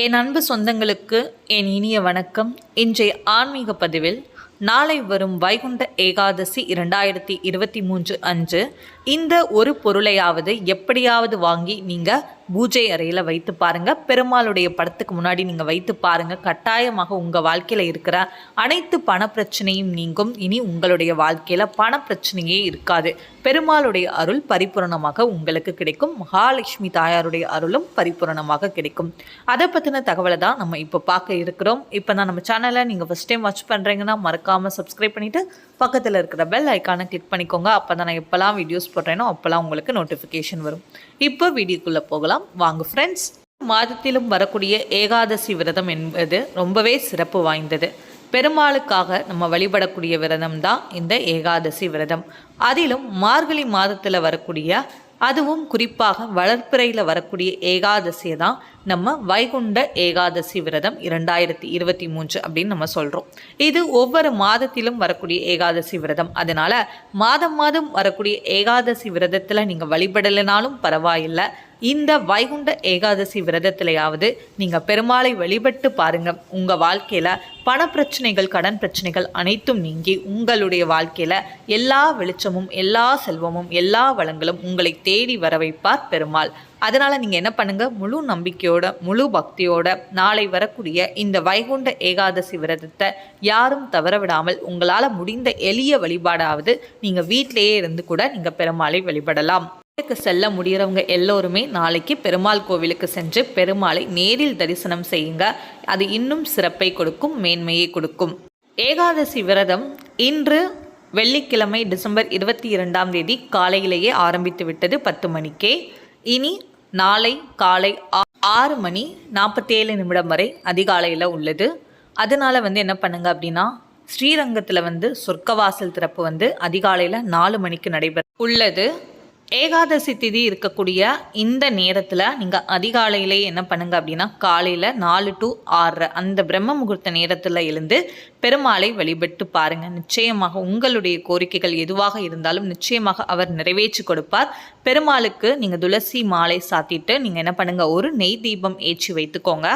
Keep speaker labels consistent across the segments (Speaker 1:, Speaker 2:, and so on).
Speaker 1: என் அன்பு சொந்தங்களுக்கு என் இனிய வணக்கம். இன்றைய ஆன்மீக பதிவில் நாளை வரும் வைகுண்ட ஏகாதசி இரண்டாயிரத்தி இருபத்தி மூன்று அன்று இந்த ஒரு பொருளையாவது எப்படியாவது வாங்கி நீங்கள் பூஜை அறையில் வைத்து பாருங்க. பெருமாளுடைய படத்துக்கு முன்னாடி நீங்கள் வைத்து பாருங்க. கட்டாயமாக உங்கள் வாழ்க்கையில் இருக்கிற அனைத்து பண பிரச்சனையும் நீங்கும். இனி உங்களுடைய வாழ்க்கையில் பண பிரச்சனையே இருக்காது. பெருமாளுடைய அருள் பரிபூரணமாக உங்களுக்கு கிடைக்கும். மகாலட்சுமி தாயாருடைய அருளும் பரிபூரணமாக கிடைக்கும். அதை பற்றின தகவலை தான் நம்ம இப்போ பார்க்க இருக்கிறோம். இப்போ தான் நம்ம சேனலை நீங்கள் ஃபஸ்ட் டைம் வாட்ச் பண்ணுறீங்கன்னா மறக்காமல் சப்ஸ்கிரைப் பண்ணிவிட்டு பக்கத்தில் இருக்கிற பெல் ஐக்கானை கிளிக் பண்ணிக்கோங்க. அப்போ தான் நான் எப்போல்லாம் வீடியோஸ் போடுறேனோ அப்போல்லாம் உங்களுக்கு நோட்டிஃபிகேஷன் வரும். இப்போ வீடியோக்குள்ளே போகலாம். வாங்க ஃப்ரெண்ட்ஸ் மாதத்திலும் வரக்கூடிய ஏகாதசி விரதம் என்பது ரொம்பவே சிறப்பு வாய்ந்தது. பெருமாளுக்காக நம்ம வழிபடக்கூடிய விரதம் தான் இந்த ஏகாதசி விரதம். அதிலும் மார்கழி மாதத்தில் வரக்கூடிய அதுவும் குறிப்பாக வளர்ப்பிறையில் வரக்கூடிய ஏகாதசியை தான் நம்ம வைகுண்ட ஏகாதசி விரதம் இரண்டாயிரத்தி இருபத்தி மூன்று அப்படின்னு நம்ம சொல்கிறோம் இது ஒவ்வொரு மாதத்திலும் வரக்கூடிய ஏகாதசி விரதம். அதனால் மாதம் மாதம் வரக்கூடிய ஏகாதசி விரதத்தில் நீங்கள் வழிபடலைனாலும் பரவாயில்லை. இந்த வைகுண்ட ஏகாதசி விரதத்திலையாவது நீங்கள் பெருமாளை வழிபட்டு பாருங்கள் உங்கள் வாழ்க்கையில் பண பிரச்சனைகள் கடன் பிரச்சனைகள் அனைத்தும் நீங்கி உங்களுடைய வாழ்க்கையில் எல்லா வெளிச்சமும் எல்லா செல்வமும் எல்லா வளங்களும் உங்களை தேடி வர வைப்பார் பெருமாள். அதனால் நீங்கள் என்ன பண்ணுங்கள் முழு நம்பிக்கையோட முழு பக்தியோட நாளை வரக்கூடிய இந்த வைகுண்ட ஏகாதசி விரதத்தை யாரும் தவற விடாமல் உங்களால் முடிந்த எளிய வழிபாடாவது நீங்கள் வீட்டிலேயே இருந்து கூட நீங்கள் பெருமாளை வழிபடலாம். கோவிலுக்கு செல்ல முடிகிறவங்க எல்லோருமே நாளைக்கு பெருமாள் கோவிலுக்கு சென்று பெருமாளை நேரில் தரிசனம் செய்யுங்க. அது இன்னும் சிறப்பை கொடுக்கும் மேன்மையை கொடுக்கும். ஏகாதசி விரதம் இன்று வெள்ளிக்கிழமை டிசம்பர் இருபத்தி இரண்டாம் தேதி காலையிலேயே ஆரம்பித்து விட்டது பத்து மணிக்கே. இனி நாளை காலை ஆ- ஆறு மணி நாற்பத்தேழு நிமிடம் வரை அதிகாலையில் உள்ளது. அதனால் வந்து என்ன பண்ணுங்க அப்படின்னா ஸ்ரீரங்கத்தில் வந்து சொர்க்கவாசல் திறப்பு வந்து அதிகாலையில் நாலு மணிக்கு நடைபெற உள்ளது. ஏகாதசி திதி இருக்கக்கூடிய இந்த நேரத்தில் நீங்கள் அதிகாலையிலே என்ன பண்ணுங்க அப்படின்னா காலையில் நாலு டு ஆறு அந்த பிரம்ம முகூர்த்த நேரத்தில் எழுந்து பெருமாளை வழிபட்டு பாருங்கள் நிச்சயமாக உங்களுடைய கோரிக்கைகள் எதுவாக இருந்தாலும் நிச்சயமாக அவர் நிறைவேற்றி கொடுப்பார். பெருமாளுக்கு நீங்கள் துளசி மாலை சாத்திட்டு நீங்கள் என்ன பண்ணுங்க ஒரு நெய் தீபம் ஏற்றி வைத்துக்கோங்க.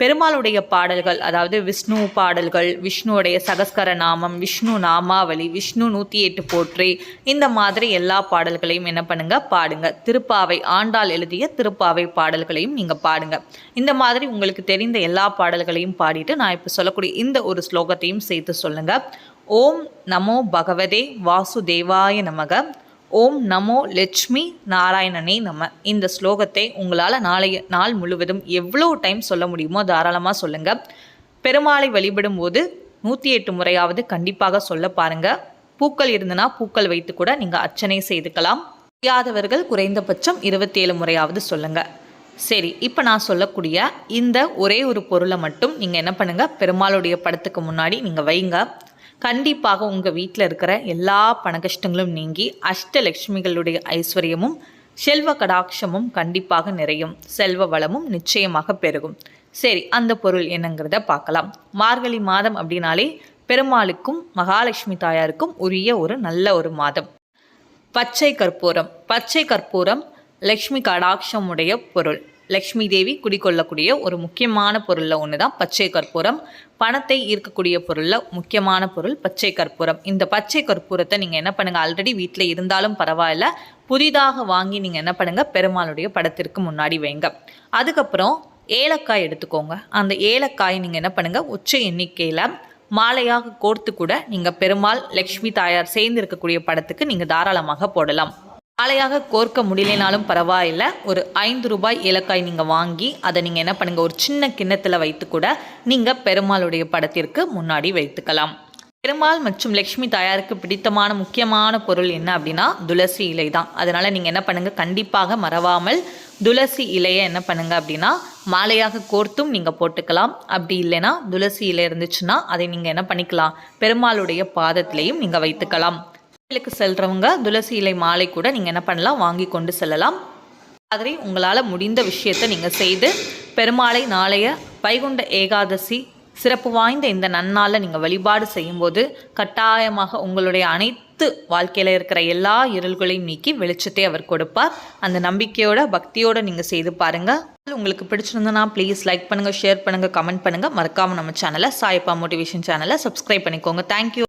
Speaker 1: பெருமாளுடைய பாடல்கள் அதாவது விஷ்ணு பாடல்கள் விஷ்ணுவுடைய சகஸ்கர நாமம் விஷ்ணு நாமாவளி விஷ்ணு நூற்றி எட்டு போற்றி இந்த மாதிரி எல்லா பாடல்களையும் என்ன பண்ணுங்க பாடுங்க. திருப்பாவை ஆண்டாள் எழுதிய திருப்பாவை பாடல்களையும் நீங்கள் பாடுங்க. இந்த மாதிரி உங்களுக்கு தெரிந்த எல்லா பாடல்களையும் பாடிட்டு நான் இப்போ சொல்லக்கூடிய இந்த ஒரு ஸ்லோகத்தையும் சேர்த்து சொல்லுங்க. ஓம் நமோ பகவதே வாசுதேவாய நமக. ஓம் நமோ லட்சுமி நாராயணனே நம. இந்த ஸ்லோகத்தை உங்களால் நாளைய நாள் முழுவதும் எவ்வளோ டைம் சொல்ல முடியுமோ தாராளமாக சொல்லுங்கள் பெருமாளை வழிபடும் போது நூற்றி எட்டு முறையாவது கண்டிப்பாக சொல்ல பாருங்க. பூக்கள் இருந்தனா பூக்கள் வைத்து கூட நீங்கள் அர்ச்சனை செய்துக்கலாம். முடியாதவர்கள் குறைந்தபட்சம் இருபத்தேழு முறையாவது சொல்லுங்க. சரி இப்போ நான் சொல்லக்கூடிய இந்த ஒரே ஒரு பொருளை மட்டும் நீங்கள் என்ன பண்ணுங்கள் பெருமாளுடைய படத்துக்கு முன்னாடி நீங்கள் வைங்க. கண்டிப்பாக உங்கள் வீட்டில் இருக்கிற எல்லா பண கஷ்டங்களும் நீங்கி அஷ்டலட்சுமிகளுடைய ஐஸ்வர்யமும் செல்வ கடாட்சமும் கண்டிப்பாக நிறையும். செல்வ வளமும் நிச்சயமாக பெருகும். சரி அந்த பொருள் என்னங்கிறத பார்க்கலாம். மார்கழி மாதம் அப்படின்னாலே பெருமாளுக்கும் மகாலட்சுமி தாயாருக்கும் உரிய ஒரு நல்ல ஒரு மாதம். பச்சை கற்பூரம். பச்சை கற்பூரம் லக்ஷ்மி கடாட்சமுடைய பொருள். லக்ஷ்மி தேவி குடிக்கொள்ளக்கூடிய ஒரு முக்கியமான பொருளில் ஒன்று தான் பச்சை கற்பூரம். பணத்தை ஈர்க்கக்கூடிய பொருளில் முக்கியமான பொருள் பச்சை கற்பூரம். இந்த பச்சை கற்பூரத்தை நீங்கள் என்ன பண்ணுங்கள் ஆல்ரெடி வீட்டில் இருந்தாலும் பரவாயில்ல. புதிதாக வாங்கி நீங்கள் என்ன பண்ணுங்கள் பெருமாளுடைய படத்திற்கு முன்னாடி வைங்க. அதுக்கப்புறம் ஏலக்காய் எடுத்துக்கோங்க. அந்த ஏலக்காய் நீங்கள் என்ன பண்ணுங்கள் உச்ச எண்ணிக்கையில் மாலையாக கோர்த்து கூட நீங்கள் பெருமாள் லக்ஷ்மி தாயார் சேர்ந்து இருக்கக்கூடிய படத்துக்கு நீங்கள் தாராளமாக போடலாம். மாலையாக கோர்க்க முடியலனாலும் பரவாயில்ல. ஒரு ஐந்து ரூபாய் ஏலக்காய் நீங்கள் வாங்கி அதை நீங்கள் என்ன பண்ணுங்கள் ஒரு சின்ன கிண்ணத்தில் வைத்து கூட நீங்கள் பெருமாளுடைய படத்திற்கு முன்னாடி வைத்துக்கலாம். பெருமாள் மற்றும் லக்ஷ்மி தாயாருக்கு பிடித்தமான முக்கியமான பொருள் என்ன அப்படின்னா துளசி இலை தான். அதனால் நீங்கள் என்ன பண்ணுங்கள் கண்டிப்பாக மறவாமல் துளசி இலையை என்ன பண்ணுங்கள் அப்படின்னா மாலையாக கோர்த்தும் நீங்கள் போட்டுக்கலாம். அப்படி இல்லைன்னா துளசி இலை இருந்துச்சுன்னா அதை நீங்கள் என்ன பண்ணிக்கலாம் பெருமாளுடைய பாதத்திலையும் நீங்கள் வைத்துக்கலாம். கோயிலுக்கு செல்றவங்க துளசி இலை மாலை கூட நீங்கள் என்ன பண்ணலாம் வாங்கி கொண்டு செல்லலாம். மாதிரி உங்களால் முடிந்த விஷயத்தை நீங்கள் செய்து பெருமாளை நாளைய வைகுண்ட ஏகாதசி சிறப்பு வாய்ந்த இந்த நன்னாளில் நீங்கள் வழிபாடு செய்யும்போது கட்டாயமாக உங்களுடைய அனைத்து வாழ்க்கையில் இருக்கிற எல்லா இருள்களையும் நீக்கி வெளிச்சத்தை அவர் கொடுப்பார். அந்த நம்பிக்கையோட பக்தியோட நீங்கள் செய்து பாருங்கள் உங்களுக்கு பிடிச்சிருந்தனா ப்ளீஸ் லைக் பண்ணுங்கள் ஷேர் பண்ணுங்கள் கமெண்ட் பண்ணுங்கள் மறக்காமல் நம்ம சேனலை சாய்ப்பா மோட்டிவேஷன் சேனலை சப்ஸ்கிரைப் பண்ணிக்கோங்க. Thank you